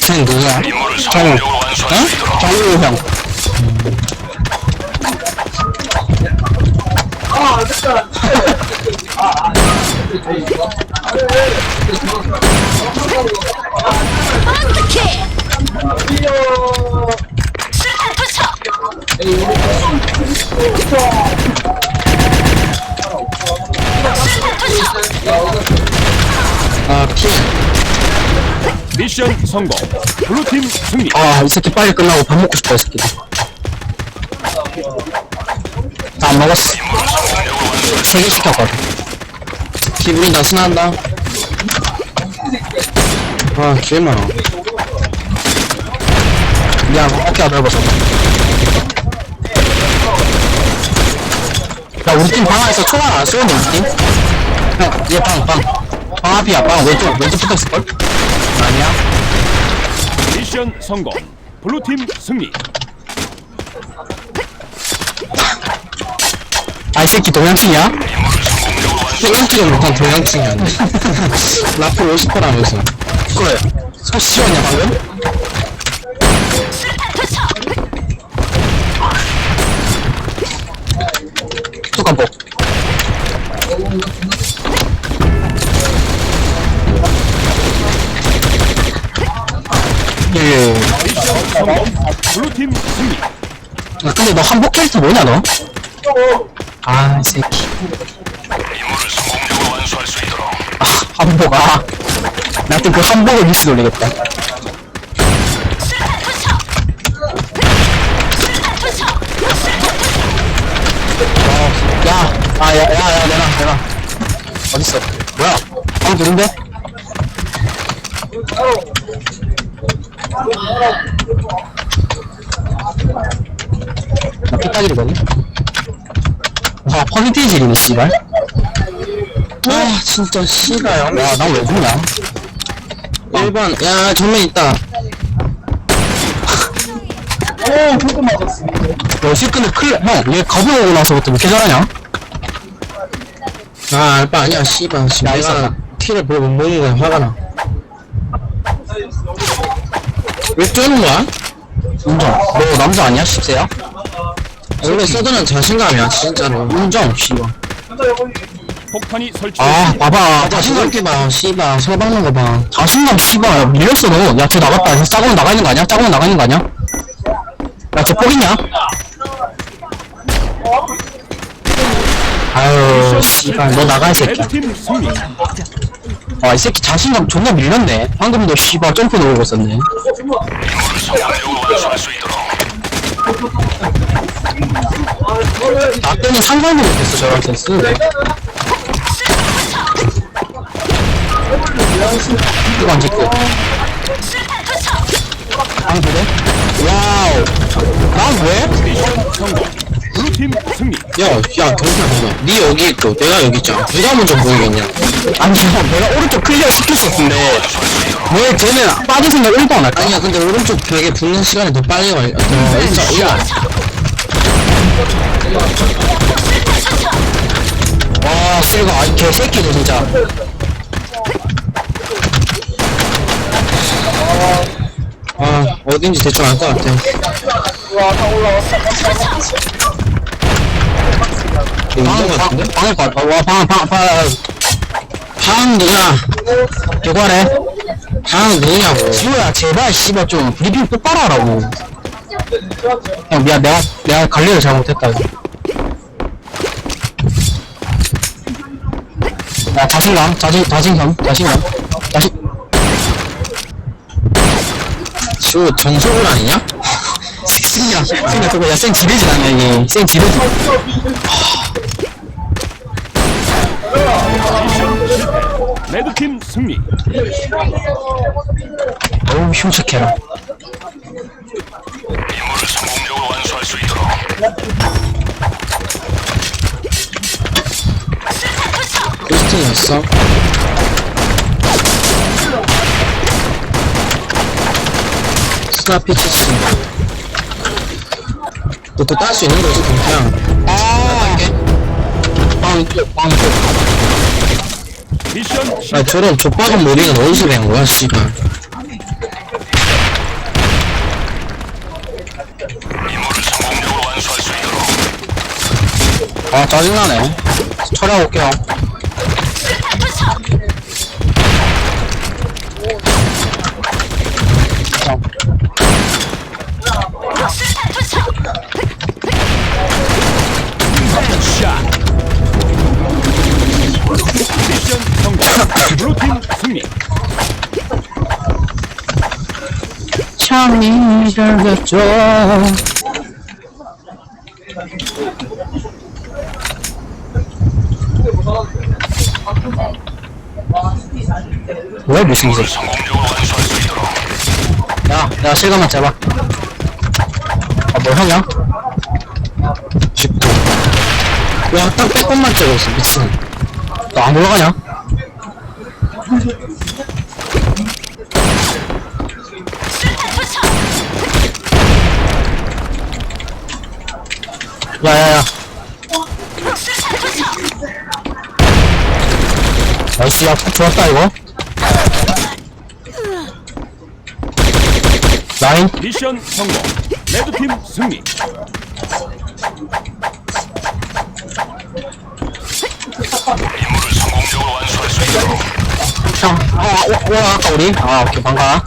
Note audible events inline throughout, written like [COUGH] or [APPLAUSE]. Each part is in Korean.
쟤 누구야? 정우. 어? 정우 형. 어떻게? 술탄 투척. 술탄 투척. 아, 피. 미션 성공. 블루팀 승리. 아, 이 새끼 빨리 끝나고 밥 먹고 싶다, 이 새끼. 다안 먹었어. 세 개 시켰거든. 기분이 나순한다. 아, 제일 많아. 미안, 어깨가 넓어서. 야, 우리 팀 방 안에서 총알 안 쏘는데, 우리 팀? 형, 얘 방, 방. 방 앞이야, 방. 왼쪽, 왼쪽 붙어있을걸? 아니야? 미션 성공. 블루팀 승리. 아, 이 새끼 동양친이야? 동양친이 못한 동양친이 아니야. [LAUGHS] 라플 50%라면서. 그래. 소 시원이야, 방금? 투척. 뚜껑 복. 캐릭터 뭐냐, 너? 아, 이 새끼. 임무를 성공적으로 완수할 수 있도록 아, 한복, 아. 나한테 그 한복을 미스 돌리겠다. 투척. 야, 아, 야, 야, 야, 내놔, 내놔. 어딨어? 뭐야? 방 두른데? 나 피따기리거든? 와, 퍼센테이지리네, 씨발. 아, 진짜, 씨발. 야, 나 왜 죽냐? 1번, 야, 정면 있다. 오, 불금 맞았어. 야, 씨, 근데 클, 형, 얘 겁이 오고 나서부터 왜 이렇게 잘하냐? 아, 알바 아니야, 씨발. 씨, 내가 키를 별로 못 먹는 거야, 화가 나. 왜 쪼는 거야? 인정. 너 남자 아니야, 십세야? 원래 서드는 자신감이야, 진짜로. 인정, 씨발. 폭탄이 설치. 아, 봐봐. 자신감 봐, 씨발. 서 박는 거 봐. 자신감, 씨발. 야, 밀렸어, 너. 야, 쟤 나갔다. 쟤 짜고는 나가 있는 거 아니야? 짜고는 나가 있는 거 아니야? 야, 쟤 뻑이냐? 아유, 씨발. 너 나가, 이 새끼야. 레드팀 승리. 아, 이 새끼 자신감 존나 밀렸네. 방금도 씨발 점프 누르고 있었네. 나 때는 상상도 못했어, 저런 센스. 이거 안 찍고. 안 그래? 와우. 난 왜? 야, 야, 경찰 봐봐. 니 여기 있고, 내가 여기 있잖아. 누가 먼저 보이겠냐? 아니, 형, 내가 오른쪽 클리어 시켰었는데, 왜 쟤는 빠질 생각 1도 안 할까? 아니야, 근데 오른쪽 벽에 붙는 시간이 더 빨리 걸, 더 일자, 일자. 와, 실가, 아, 개새끼네, 진짜. 아, 어딘지 대충 알 것 같아. 인정 같은데? 방을 봐. 와, 방, 방, 방. 방 누나. 개괄해. 방 누냐고. 지호야, 제발, 씨발, 좀, 브리핑 똑바로 하라고. 형, 미안, 내가, 내가 관리를 잘못했다. 야, 자신감, 자신, 자신감, 자신감. 자신. 지호, 정석을 아니냐? 승이야, 승이야, 그거, 야, 쌩 지르진 않냐, 이게. 쌩 지르지. 레드팀 승리. 어우, 흉측해라. 고스팅이었어. 스나피 치치. 너또 딸수 있는 거지, 그냥. 아! 빵빵아 실패. 저런 족박은 머리는 어디서 된 거야 씨발 아 짜증나네. 처리하고 올게요. 미션 잘됐죠 뭐야 무슨 있도록 야 내가 실감만 잡아 아뭐 하냐? 죽도 야딱 빼꼼만 찍었어 미친 너안 올라가냐? 야야야 수류탄 투척. 나이스 야 좋았다 이거 라인 미션 성공. 레드팀 승리. 어, 와, 와, 아까 우리? 아, 오케이, 반가.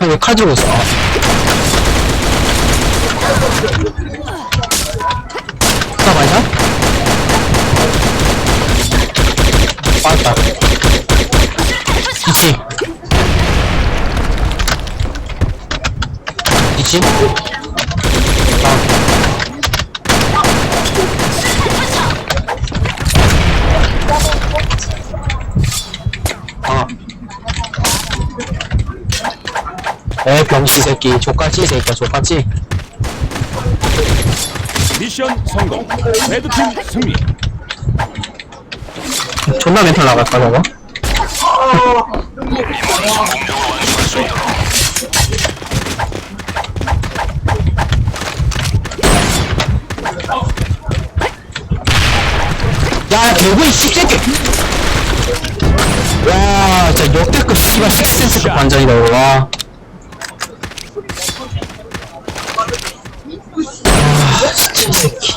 형, 왜칼 들고 있어? 아. 나 맞아? 맞다. 있지? 있지? 아. 아. 에 병신 새끼 족같지 이 새끼야 족같지 미션 성공. 레드팀 승리. 존나 멘탈 나갈까 저거 야 개구이 씹새끼 와 진짜 역대급 씨발 식센스급 반전이다 이거 와 아, 진짜 이 새끼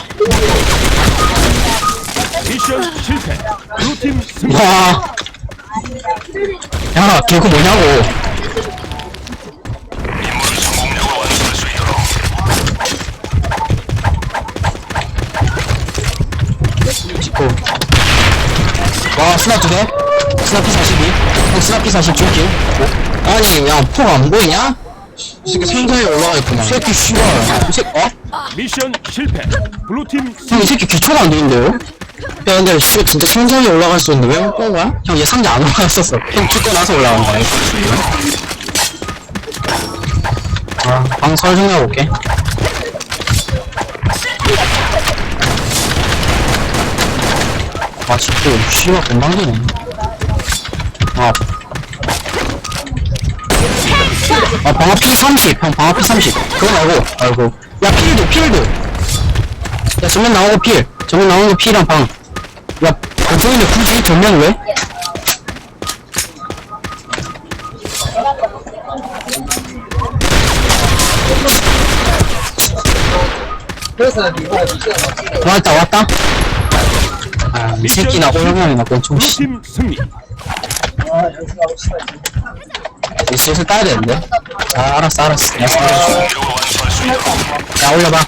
미션 실패. 블루팀 승리. 와. 야, 걔그 뭐냐고. 찍고. 와, 스나 두 대? 스나 P42? 형, 스나 P40 줄게. 아니, 야, 폭안 보이냐? 이 새끼 상자에 올라가 있구만. 이 새끼, 씨발. 이 새끼, 어? 미션 실패. 블루팀 형, 승리. 이 새끼 귀초가 안 되는데요? 야, 근데 씨, 진짜 상자에 올라갈 수 있는데 왜못 본 거야? 형, 얘 상자 안 올라갔었어. 형, 죽고 나서 올라간다. 아, 방 설정해 볼게. 아, 진짜, 씨발, 금방 되네. 아. 아, 방어 P30. 형, 방어 P30. 그거 말고, 아이고. 야, 필드, 필드. 야, 정면 나오고 필. 정면 나오는 거 필이랑 방. 야, 거기는 굳이 정면 왜? 왔다, 왔다. 아, 이 새끼나 그건 좀, 씨. 승리. 이제 슬슬 따야 되는데? 아, 알았어, 알았어. 야, 야, 올려봐.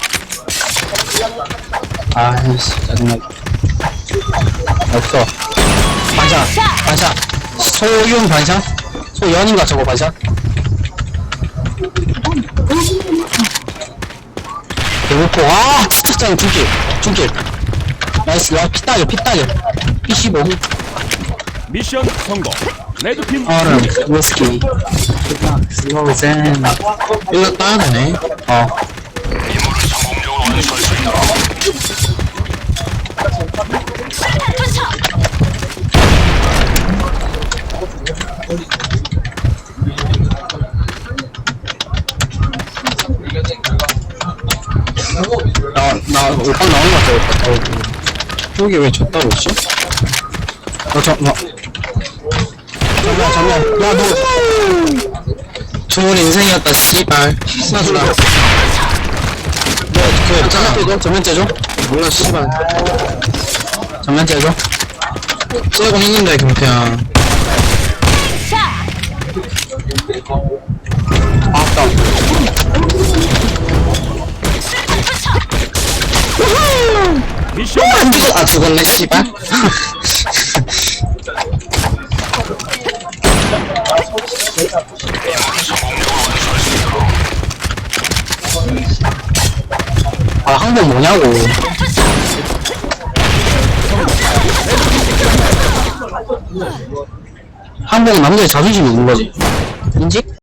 아이씨, 짜증나게. 없어. 반샷, 반샷. 소윤 반샷? 소연인가 저거 반샷? 배고파. 아, 진짜 짱. 두 개. 나이스, 야, 피 따겨, 피 따겨. P15. 미션 성공. 레드팀 얼음. 위스키. 이거 따야 되네. 어. 임무를 성공적으로 완수할 수 있도록 나, 나, 오빠 나오는 것 같아. 속이 왜 졌다고 했지? 어, 저, 뭐. 잠깐만, 잠깐만. 야, 너. 좋은 인생이었다, 씨발. 스나스나. 너, 그, 전면 째줘? 전면 째줘? 몰라, 씨발. 전면 째줘? 째고 있는데, 경태야. 자, 아따. 미션 안 죽어, 아, 죽었네, 씨발. 아, 항복 뭐냐고. 항복 남자의 자존심이 있는 거지.